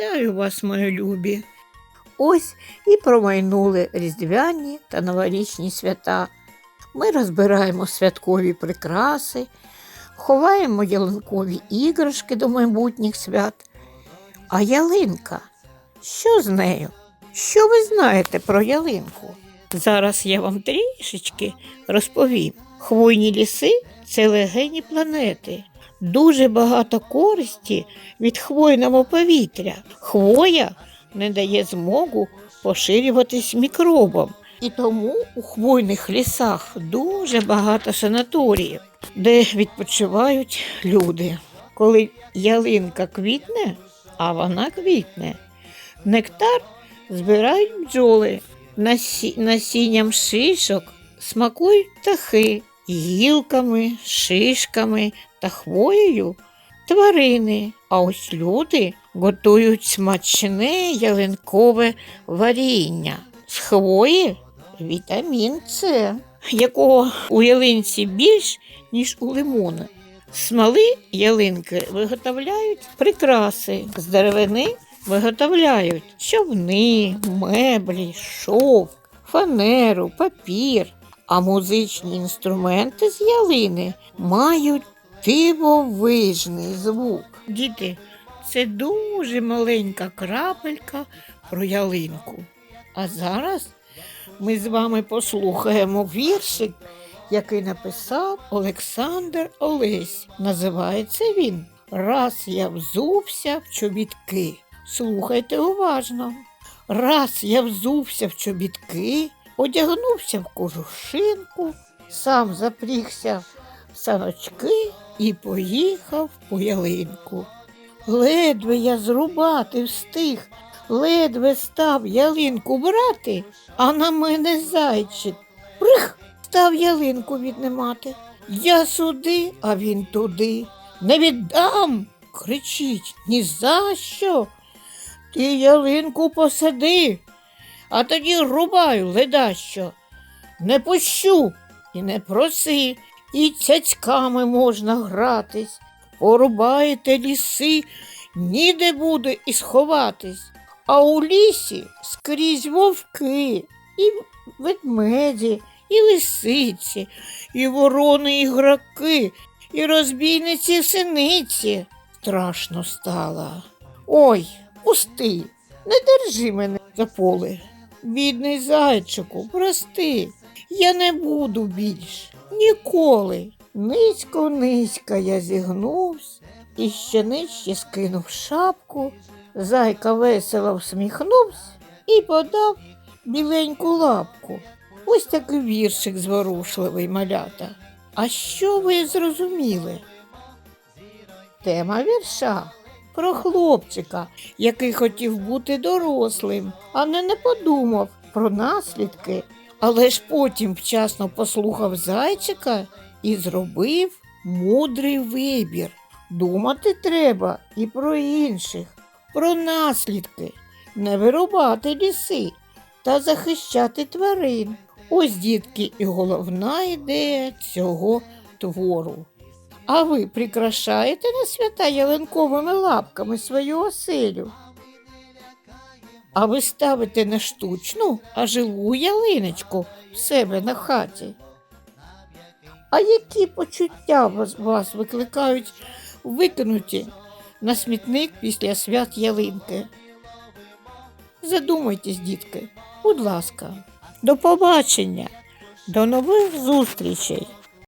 Вітаю вас, мої любі. Ось і промайнули різдвяні та новорічні свята. Ми розбираємо святкові прикраси, ховаємо ялинкові іграшки до майбутніх свят. А ялинка, що з нею? Що ви знаєте про ялинку? Зараз я вам трішечки розповім. Хвойні ліси це легені планети. Дуже багато користі від хвойного повітря. Хвоя не дає змогу поширюватись мікробам. І тому у хвойних лісах дуже багато санаторіїв, де відпочивають люди. Коли ялинка квітне, а вона квітне, нектар збирають бджоли, насінням шишок смакують птахи, гілками, шишками та хвоєю тварини. А ось люди готують смачне ялинкове варіння з хвої вітамін С, якого у ялинці більш, ніж у лимона. З смоли ялинки виготовляють прикраси, з деревини виготовляють човни, меблі, шовк, фанеру, папір. А музичні інструменти з ялини мають дивовижний звук. Діти, це дуже маленька крапелька про ялинку. А зараз ми з вами послухаємо віршик, який написав Олександр Олесь. Називається він Раз я взувся в чобітки. Слухайте уважно. Раз я взувся в чобітки, одягнувся в кожушинку, сам запрігся в саночки і поїхав по ялинку. Ледве я зрубати встиг, ледве став ялинку брати, а на мене зайчик. Прих! Став ялинку віднимати. Я сюди, а він туди. Не віддам. кричить ні за що. Ти ялинку посади, а тоді рубаю ледащо. Не пущу і не проси, і цяцьками можна гратись. Порубаєте ліси, ніде буде і сховатись. А у лісі скрізь вовки, і ведмеді, і лисиці, і ворони, і граки, і розбійниці синиці. Страшно стало. Ой, пусти, не держи мене за поле. Бідний зайчику, прости, я не буду більш ніколи. Низько, низько я зігнувся і ще нижче скинув шапку. Зайка весело всміхнувся і подав біленьку лапку. Ось такий віршик зворушливий малята. А що ви зрозуміли? Тема вірша про хлопчика, який хотів бути дорослим, а не не подумав про наслідки, але ж потім вчасно послухав зайчика і зробив мудрий вибір. Думати треба і про інших, про наслідки, не вирубати ліси та захищати тварин. Ось, дітки, і головна ідея цього твору. А ви прикрашаєте на свята ялинковими лапками свою оселю? А ви ставите не штучну, а живу ялиночку в себе на хаті. А які почуття вас, вас викликають викинуті на смітник після свят ялинки? Задумайтесь, дітки, будь ласка, до побачення, до нових зустрічей!